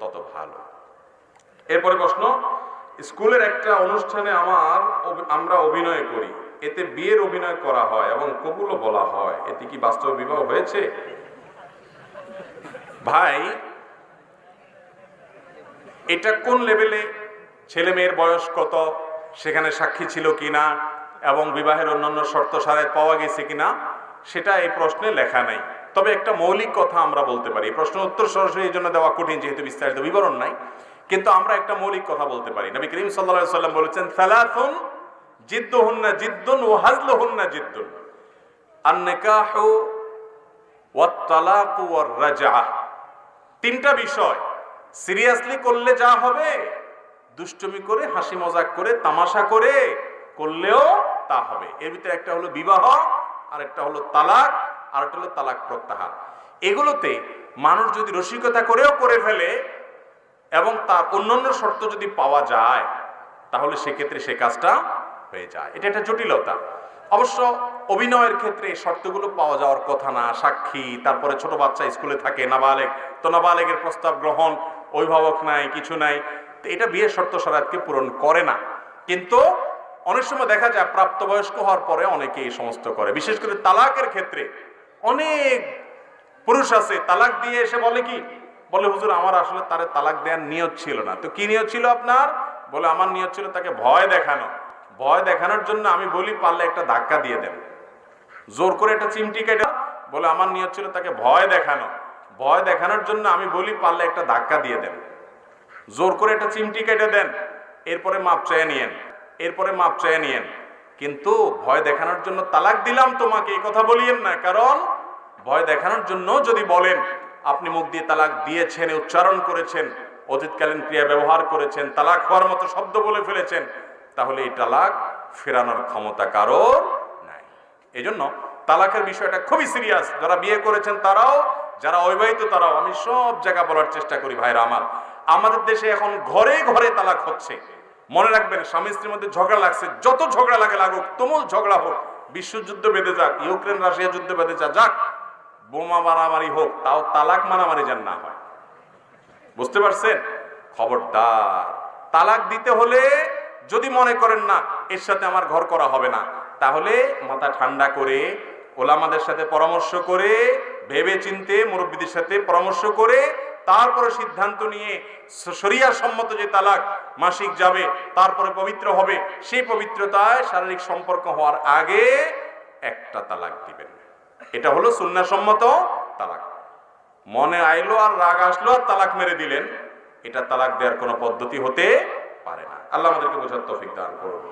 তত ভালো। এরপরে প্রশ্ন, স্কুলের একটা অনুষ্ঠানে আমার আমরা অভিনয় করি। এতে বিয়ের অভিনয় করা হয় এবং কবুলও বলা হয়। এতে কি বাস্তব বিবাহ হয়েছে? ভাই, এটা কোন লেভেলে? ছেলে মেয়ের বয়স কত? সেখানে সাক্ষী ছিল কিনা? এবং বিবাহের অন্যান্য শর্ত সারায় পাওয়া গেছে কিনা? সেটা এই প্রশ্নে লেখা নাই। তবে একটা মৌলিক কথা আমরা বলতে পারি। এই প্রশ্নের উত্তর সরাসরি এই জন্য দেওয়া কঠিন, যেহেতু বিস্তারিত বিবরণ নাই। কিন্তু আমরা একটা মৌলিক কথা বলতে পারি। নবী করিম সাল্লা সাল্লাম বলেছেন, সালাসুন জিদ্দুহুন্না জিদ্দুন ও হাজলুহুন্না জিদ্দুন। আন্নেকাহু রাজআহ তিনটা বিষয়। সিরিয়াসলি করলে যা হবে, দুষ্টুমি করে হাসি মজাক করে, তামাশা করে, করলেও তা হবে। এর ভিতরে একটা হলো বিবাহ আর একটা হলো তালাক আর একটা হলো তালাক প্রত্যাহার। এগুলোতে মানুষ যদি রসিকতা করেও করে ফেলে এবং তার অন্যান্য শর্ত যদি পাওয়া যায়, তাহলে সেক্ষেত্রে সে কাজটা হয়ে যায়। এটা একটা জটিলতা। অবশ্য অভিনয়ের ক্ষেত্রে শর্তগুলো পাওয়া যাওয়ার কথা না, সাক্ষী, তারপরে ছোট বাচ্চা স্কুলে থাকে নাবালেগ তো নাবালেগের প্রস্তাব গ্রহণ, অভিভাবক নাই, কিছু নাই, তো এটা বিয়ের শর্ত সারাতকে পূরণ করে না। কিন্তু অনেক সময় দেখা যায় প্রাপ্তবয়স্ক হওয়ার পরে অনেকে এই সমস্ত করে। বিশেষ করে তালাকের ক্ষেত্রে অনেক পুরুষ আছে, তালাক দিয়ে এসে বলে কি? বলে, হুজুর, আমার আসলে তারে তালাক দেওয়ার নিয়ত ছিল না। তো কি নিয়ত ছিল আপনার? বলে, আমার নিয়ত ছিল তাকে ভয় দেখানো। ভয় দেখানোর জন্য আমি বলি, পারলে একটা ধাক্কা দিয়ে দেন। জোর করে একটা চিমটি কেটে বলে, আমার নিয়ত ছিল তাকে ভয় দেখানো। ভয় দেখানোর জন্য আমি বলি, পারলে একটা ধাক্কা দিয়ে দেন। জোর করে একটা চিমটি কেটে দেন। এরপরে মাপ চেয়ে নিয়েন। এরপরে মাপ চেয়ে নিয়েন। কিন্তু ভয় দেখানোর জন্য তালাক দিলাম তোমাকে, এই কথা বলিয়েন না। কারণ ভয় দেখানোর জন্য যদি বলেন, আপনি মুখ দিয়ে তালাক দিয়েছেন, উচ্চারণ করেছেন, অতীতকালীন ক্রিয়া ব্যবহার করেছেন, তালাক হওয়ার মতো শব্দ বলে ফেলেছেন, তাহলে এই তালাক ফেরানোর ক্ষমতা কারোর নাই। এই জন্য তালাকের বিষয়টা খুবই সিরিয়াস। যারা বিয়ে করেছেন তারাও, যারা অবিবাহিত তারাও, আমি সব জায়গা বলার চেষ্টা করি ভাইরা আমার। আমাদের দেশে এখন ঘরে ঘরে তালাক হচ্ছে। মনে রাখবেন, স্বামী স্ত্রীর মধ্যে ঝগড়া লাগছে, যত ঝগড়া লাগে লাগুক, তুমুল ঝগড়া হোক, বিশ্বযুদ্ধ বেঁধে যাক, ইউক্রেন রাশিয়া যুদ্ধ বেঁধে যা, যাক, বোমা মারামারি হোক, তাও তালাক মারামারি যেন না হয়। বুঝতে পারছেন? খবরদার। তালাক দিতে হলে যদি মনে করেন না, এর সাথে আমার ঘর করা হবে না, তাহলে মাথা ঠান্ডা করে ওলামাদের সাথে পরামর্শ করে ভেবে চিনতে মুরব্বীদের সাথে পরামর্শ করে তারপরে সিদ্ধান্ত নিয়ে শরিয়া সম্মত যে তালাক মাসিক যাবে, তারপরে পবিত্র হবে, সেই পবিত্রতায় শারীরিক সম্পর্ক হওয়ার আগে একটা তালাক দিবেন। এটা হলো সুন্নাসম্মত তালাক। মনে আইলো আর রাগ আসলো আর তালাক মেরে দিলেন। এটা তালাক দেওয়ার কোনো পদ্ধতি হতে পারে না। আল্লাহ আমাদেরকে বোঝার তৌফিক দান করুন।